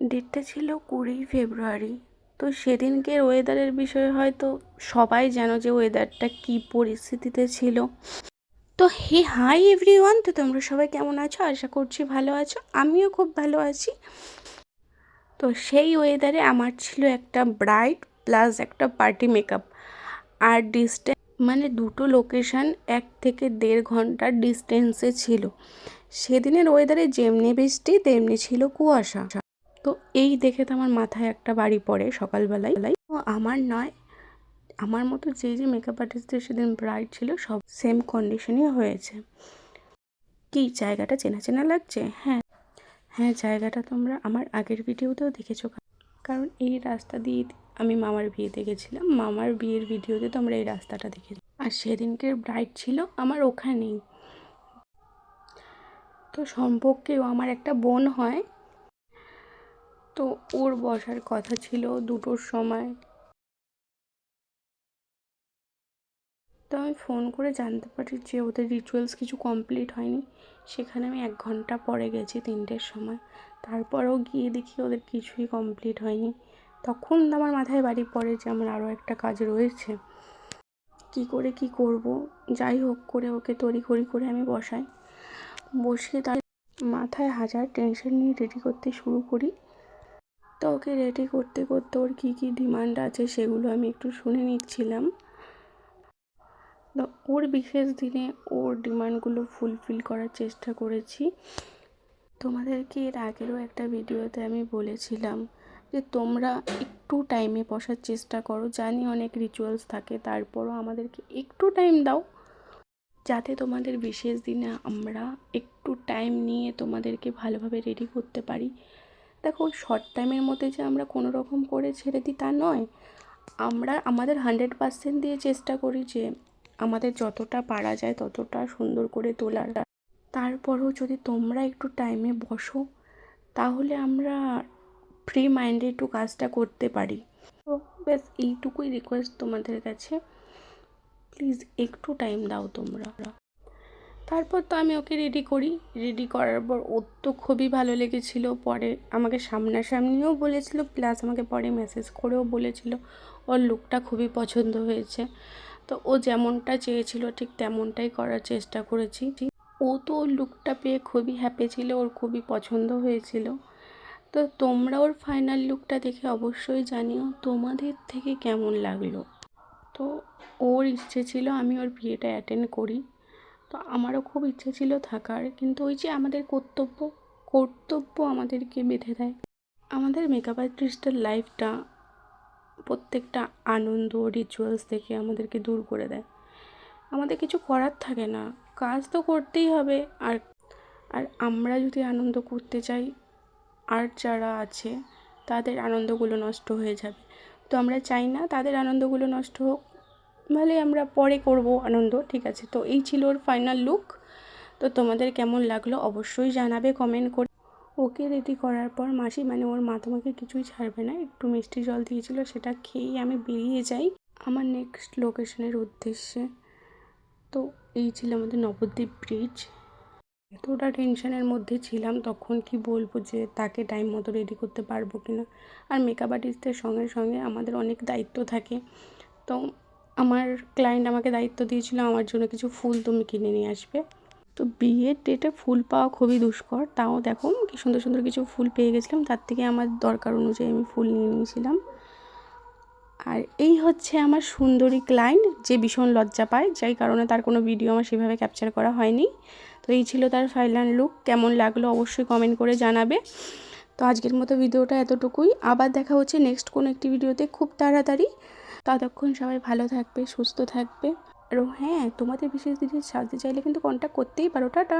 ডেটটা ছিল কুড়ি ফেব্রুয়ারি। তো সেদিনকের ওয়েদারের বিষয়ে হয়তো সবাই জানো যে ওয়েদারটা কী পরিস্থিতিতে ছিল। তো হে হাই এভরিওয়ান তো তোমরা সবাই কেমন আছো? আশা করছি ভালো আছো। আমিও খুব ভালো আছি। তো সেই ওয়েদারে আমার ছিল একটা ব্রাইট প্লাস একটা পার্টি মেকআপ আর ডিস্টেন্স মানে দুটো লোকেশন এক থেকে দেড় ঘণ্টার ডিস্টেন্সে ছিল। সেদিনের ওয়েদারে যেমনি বৃষ্টি, তেমনি ছিল কুয়াশা। তো এই দেখে তো আমার মাথায় একটা বাড়ি পড়ে সকালবেলায়। তো আমার নয়, আমার মতো যে যে মেকআপ আর্টিস্টদের সেদিন ব্রাইট ছিল, সব সেম কন্ডিশনই হয়েছে। কি, জায়গাটা চেনা চেনা লাগছে? হ্যাঁ। হ্যাঁ জায়গাটা তোমরা আমার আগের ভিডিওতেও দেখেছ। কারণ এই রাস্তা দিয়ে আমি মামার বিয়েতে গেছিলাম। মামার বিয়ের ভিডিওতে তোমরা এই রাস্তাটা দেখেছ। আর সেদিনকের ব্রাইট ছিল আমার ওখানেই। তো সম্পর্কেও আমার একটা বোন হয় তো ওর বসার কথা ছিল দুটোর সময়। তো আমি ফোন করে জানতে পারি যে ওদের রিচুয়ালস কিছু কমপ্লিট হয়নি। সেখানে আমি এক ঘণ্টা পরে গেছি তিনটের সময়। তারপরেও গিয়ে দেখি ওদের কিছুই কমপ্লিট হয়নি। তখন আমার মাথায় বাড়ি পড়ে যে আমার আরও একটা কাজ রয়েছে। কি করে কি করব? যাই হোক করে ওকে তড়িঘড়ি করে আমি বসাই। বসিয়ে তার মাথায় হাজার টেনশন নিয়ে রেডি করতে শুরু করি। তো ওকে রেডি করতে করতে ওর কী কী ডিমান্ড আছে সেগুলো আমি একটু শুনে নিচ্ছিলাম। ওর বিশেষ দিনে ওর ডিমান্ডগুলো ফুলফিল করার চেষ্টা করেছি। তোমাদেরকে এর আগেরও একটা ভিডিওতে আমি বলেছিলাম যে তোমরা একটু টাইমে বসার চেষ্টা করো, জানি অনেক রিচুয়ালস থাকে, তারপরও আমাদেরকে একটু টাইম দাও। যাতে তোমাদের বিশেষ দিনে আমরা একটু টাইম নিয়ে তোমাদেরকে ভালোভাবে রেডি করতে পারি। দেখো শর্ট টাইমের মধ্যে যে আমরা কোনো রকম করে ছেড়ে দিই তা নয়। আমরা আমাদের হান্ড্রেড পার্সেন্ট দিয়ে চেষ্টা করি যে আমাদের যতটা পারা যায় ততটা সুন্দর করে তোলার। তারপরেও যদি তোমরা একটু টাইমে বসো, তাহলে আমরা ফ্রি মাইন্ডে একটু কাজটা করতে পারি। তো ব্যাস, এইটুকুই রিকোয়েস্ট তোমাদের কাছে। প্লিজ একটু টাইম দাও তোমরা। তারপর তো আমি ওকে রেডি করি। রেডি করার পর ওর তো খুবই ভালো লেগেছিল। পরে আমাকে সামনাসামনিও বলেছিল প্লাস আমাকে পরে মেসেজ করেও বলেছিল। ওর লুকটা খুবই পছন্দ হয়েছে। তো ও যেমনটা চেয়েছিল, ঠিক তেমনটাই করার চেষ্টা করেছি। ও তো ওর লুকটা পেয়ে খুবই হ্যাপি ছিল, ওর খুবই পছন্দ হয়েছিল। তো তোমরা ওর ফাইনাল লুকটা দেখে অবশ্যই জানিও তোমাদের থেকে কেমন লাগল। তো ওর ইচ্ছে ছিল আমি ওর বিয়েটা অ্যাটেন্ড করি। তো আমারও খুব ইচ্ছে ছিল থাকার। কিন্তু ওই যে আমাদের কর্তব্য কর্তব্য আমাদেরকে বেঁধে দেয়। আমাদের মেকআপ আর্টিস্টের লাইফটা প্রত্যেকটা আনন্দ রিচুয়ালস থেকে আমাদেরকে দূর করে দেয়। আমাদের কিছু করার থাকে না। কাজ তো করতেই হবে। আর আর আমরা যদি আনন্দ করতে চাই, আর যারা আছে, তাদের আনন্দগুলো নষ্ট হয়ে যাবে। তো আমরা চাই না তাদের আনন্দগুলো নষ্ট হোক। ভালে আমরা পরে করব আনন্দ, ঠিক আছে? তো এই ছিল ওর ফাইনাল লুক তো তোমাদের কেমন লাগল অবশ্যই জানাবে কমেন্ট করে। ওকে রেডি করার পর মাসি মানে ওর মা তোমাকে কিছুই ছাড়বে না, একটু মিষ্টি জল দিয়েছিল, সেটা খেয়েই আমি বেরিয়ে যাই আমার নেক্সট লোকেশনের উদ্দেশ্যে। তো এই ছিল আমাদের নবদ্বীপ ব্রিজ এতটা টেনশনের মধ্যে ছিলাম, তখন কি বলব যে তাকে টাইম মতো রেডি করতে পারব কি না আর মেকআপ আর্টিস্টের সঙ্গে সঙ্গে আমাদের অনেক দায়িত্ব থাকে। তো আমার ক্লায়েন্ট আমাকে দায়িত্ব দিয়েছিল, আমার জন্য কিছু ফুল তুমি কিনে নিয়ে আসবে। তো বিয়ের ডেটে ফুল পাওয়া খুবই দুষ্কর, তাও দেখো কি সুন্দর সুন্দর কিছু ফুল পেয়ে গেছিলাম, তার থেকে আমার দরকার অনুযায়ী আমি ফুল নিয়ে নিয়েছিলাম। আর এই হচ্ছে আমার সুন্দরী ক্লায়েন্ট যে ভীষণ লজ্জা পায়, যাই কারণে তার কোনো ভিডিও আমার সেভাবে ক্যাপচার করা হয়নি। তো এই ছিল তার ফাইনাল লুক কেমন লাগল অবশ্যই কমেন্ট করে জানাবে। তো আজকের মতো ভিডিওটা এতটুকুই, আবার দেখা হচ্ছে নেক্সট কোনো একটি ভিডিওতে খুব তাড়াতাড়ি। ততক্ষণ সবাই ভালো থাকবে, সুস্থ থাকবে। আর হ্যাঁ তোমাদের বিশেষ দিদি সাজতে চাইলে কিন্তু কন্ট্যাক্ট করতেই পারো। টাটা!